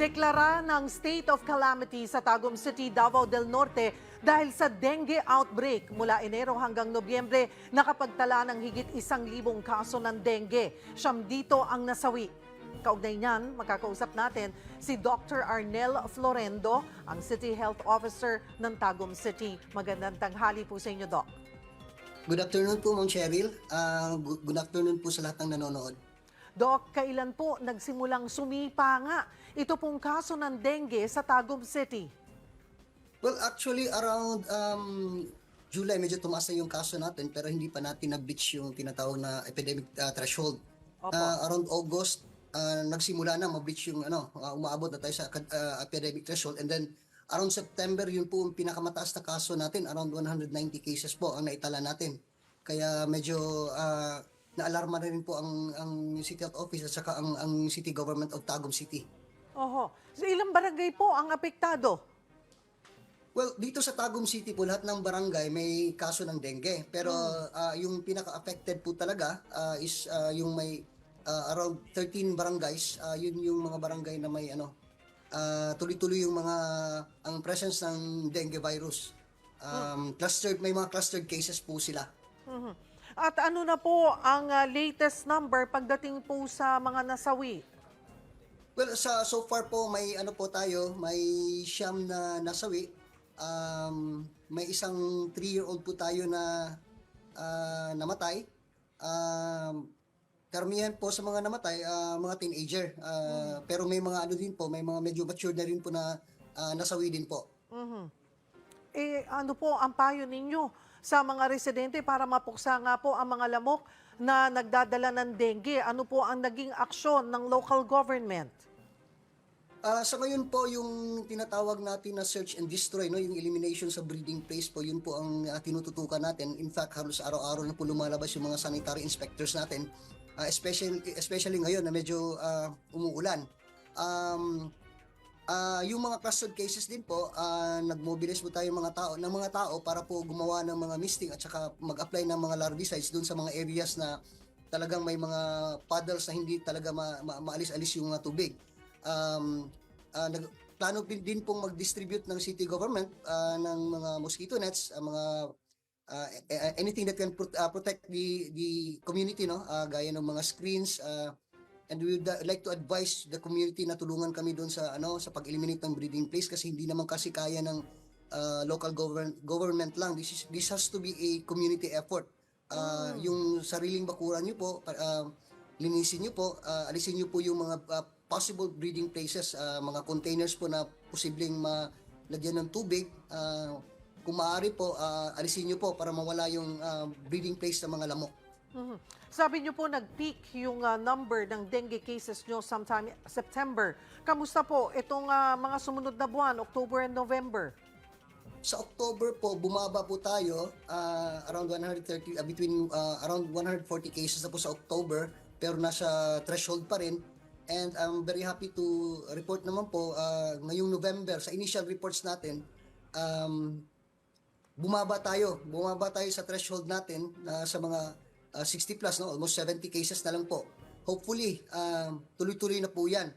Deklara ng state of calamity sa Tagum City, Davao del Norte dahil sa dengue outbreak. Mula Enero hanggang Nobyembre, nakapagtala ng higit isang libong kaso ng dengue. Siyam dito ang nasawi. Kaugnay niyan, makakausap natin si Dr. Arnel Florendo, ang City Health Officer ng Tagum City. Magandang tanghali po sa inyo, Doc. Good afternoon po, Ma'am Cheryl. Good, good afternoon po sa lahat ng nanonood. Doc, kailan po nagsimulang sumipa nga ito pong kaso ng dengue sa Tagum City? Well, actually, around um, July, medyo tumaas na yung kaso natin pero hindi pa natin na-breach yung tinatawag na epidemic ah, threshold. Opo. Ah, around August, ah, nagsimula na ma-breach yung ano, ah, umaabot na tayo sa ah, epidemic threshold and then around September, yun po ang pinakamataas na kaso natin, around 190 cases po ang naitala natin. Kaya medyo ah, naalarma na rin po ang, ang City Health Office at saka ang, ang City Government of Tagum City. Oho. So, ilang barangay po ang apektado? Well, dito sa Tagum City po, lahat ng barangay may kaso ng dengue. Pero ah, yung pinaka-affected po talaga ah, is ah, yung may ah, around 13 barangays. Ah, yun yung mga barangay na may ano, ah, tuloy-tuloy yung mga, ang presence ng dengue virus. Um, clustered, may mga clustered cases po sila. Mhm. At ano na po ang ah, latest number pagdating po sa mga nasawi? Well, sa so far po may ano po tayo, may siyam na nasawi. Um, may isang 3-year-old po tayo na ah, namatay. Um, karamihan po sa mga namatay, ah, mga teenager. Ah, Pero may mga ano din po, may mga medyo mature na rin po na ah, nasawi din po. Mhm. Eh, ano po ang payo ninyo sa mga residente para mapuksa nga po ang mga lamok na nagdadala ng dengue? Ano po ang naging aksyon ng local government? Ah, sa ngayon po, yung tinatawag natin na search and destroy, no, yung elimination sa breeding place po, yun po ang ah, tinututukan natin. In fact, halos araw-araw na po lumalabas yung mga sanitary inspectors natin, Ah, especially, especially ngayon na medyo ah, umuulan. Um, ah, yung mga clustered cases din po, ah, nagmobilize po tayo mga tao, ng mga tao para po gumawa ng mga misting at saka mag-apply ng mga larvicides doon sa mga areas na talagang may mga puddles na hindi talaga ma- ma- maalis-alis yung ah, tubig. Um, ah, nag, plano din, pong mag-distribute ng city government ah, ng mga mosquito nets, ah, mga a- anything that can pro- ah, protect the the community no, Ah, gaya ng mga screens ah, and we would ah, like to advise the community na tulungan kami doon sa ano sa pag-eliminate ng breeding place kasi hindi naman kasi kaya ng ah, local government government lang. This is this has to be a community effort. Ah, yung sariling bakuran niyo po ah, linisin niyo po, ah, alisin niyo po yung mga ah, possible breeding places, ah, mga containers po na posibleng malagyan ng tubig. ah, kung maaari po, ah, alisin niyo po para mawala yung ah, breeding place ng mga lamok. Mhm. Sabi niyo po nag-peak yung ah, number ng dengue cases nyo sometime September. Kamusta po itong ah, mga sumunod na buwan, October and November? Sa October po, bumaba po tayo ah, around 130, ah, between ah, around 140 cases na po sa October, pero nasa threshold pa rin. And I'm very happy to report naman po, ah, ngayong November, sa initial reports natin, um, bumaba tayo. Bumaba tayo sa threshold natin na sa mga ah, 60 plus, no? almost 70 cases na lang po. Hopefully, um, tuloy-tuloy na po yan.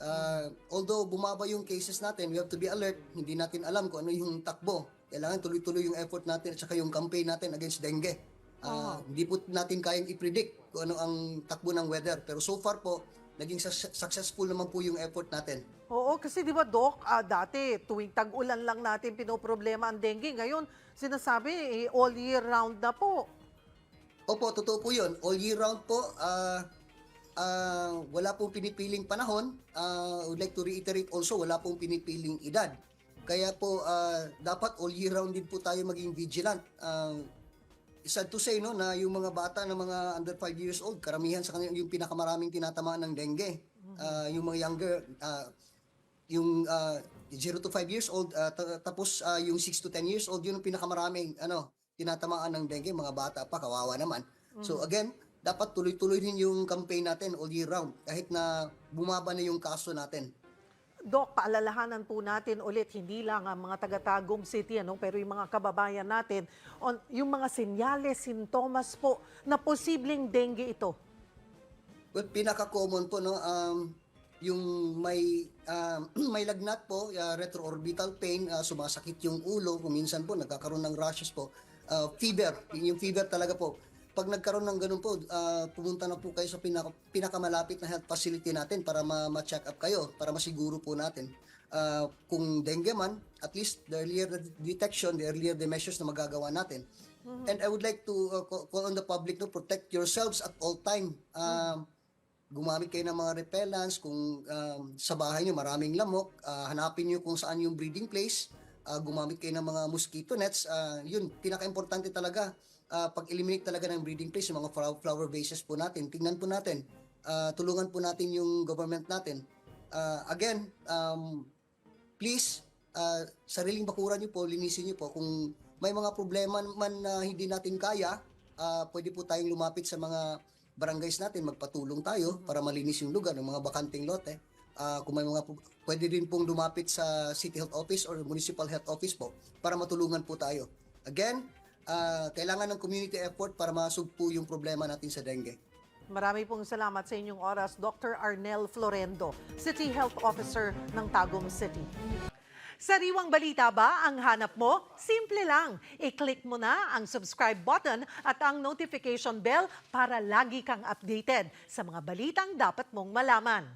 Uh, although bumaba yung cases natin, we have to be alert. Hindi natin alam kung ano yung takbo. Kailangan tuloy-tuloy yung effort natin at saka yung campaign natin against dengue. Uh, Hindi po natin kayang i-predict kung ano ang takbo ng weather. Pero so far po, naging successful naman po yung effort natin. Oo, kasi di ba, Doc, ah, dati tuwing tag-ulan lang natin pinoproblema ang dengue. Ngayon, sinasabi eh, all year round na po. Opo, totoo po yun. All year round po, ah ah, wala pong pinipiling panahon. Ah, I would like to reiterate also, wala pong pinipiling edad. Kaya po, ah, dapat all year round din po tayo maging vigilant. Ah, sad to say, no, na yung mga bata na mga under 5 years old, karamihan sa kanila yung pinakamaraming tinatamaan ng dengue. Ah, yung mga younger, ah, yung ah, 0 to 5 years old, ta- tapos ah, yung 6 to 10 years old, yun ang pinakamaraming ano, tinatamaan ng dengue, mga bata pa, kawawa naman. So again, dapat tuloy-tuloy din yung campaign natin all year round, kahit na bumaba na yung kaso natin. Doc, paalalahanan po natin ulit, hindi lang ang mga taga-Tagum City, ano, pero yung mga kababayan natin, on, yung mga senyales, sintomas po na posibleng dengue ito. Well, pinaka-common po, no, um, yung may ah, may lagnat po, ah, retroorbital pain, ah, sumasakit yung ulo, kung minsan po nagkakaroon ng rashes po, ah, fever, yun yung fever talaga po. Pag nagkaroon ng ganun po, ah, pumunta na po kayo sa pinaka, pinakamalapit na health facility natin para ma- ma-check up kayo, para masiguro po natin. Ah, kung dengue man, at least the earlier the detection, the earlier the measures na magagawa natin. And I would like to uh, call on the public to protect yourselves at all time. Um, gumamit kayo ng mga repellents kung um, sa bahay nyo maraming lamok, ah, hanapin nyo kung saan yung breeding place, ah, gumamit kayo ng mga mosquito nets, ah, yun, pinaka-importante talaga, ah, pag-eliminate talaga ng breeding place, yung mga flower, vases po natin, tingnan po natin, ah, tulungan po natin yung government natin. Ah, again, um, please, ah, sariling bakuran nyo po, linisin nyo po, kung may mga problema man na hindi natin kaya, ah, pwede po tayong lumapit sa mga barangays natin, magpatulong tayo para malinis yung lugar ng mga bakanting lote. Ah, kung may mga pwede din pong lumapit sa City Health Office or Municipal Health Office po para matulungan po tayo. Again, ah, kailangan ng community effort para masugpo yung problema natin sa dengue. Marami pong salamat sa inyong oras, Dr. Arnel Florendo, City Health Officer ng Tagum City. Sariwang balita ba ang hanap mo? Simple lang. I-click mo na ang subscribe button at ang notification bell para lagi kang updated sa mga balitang dapat mong malaman.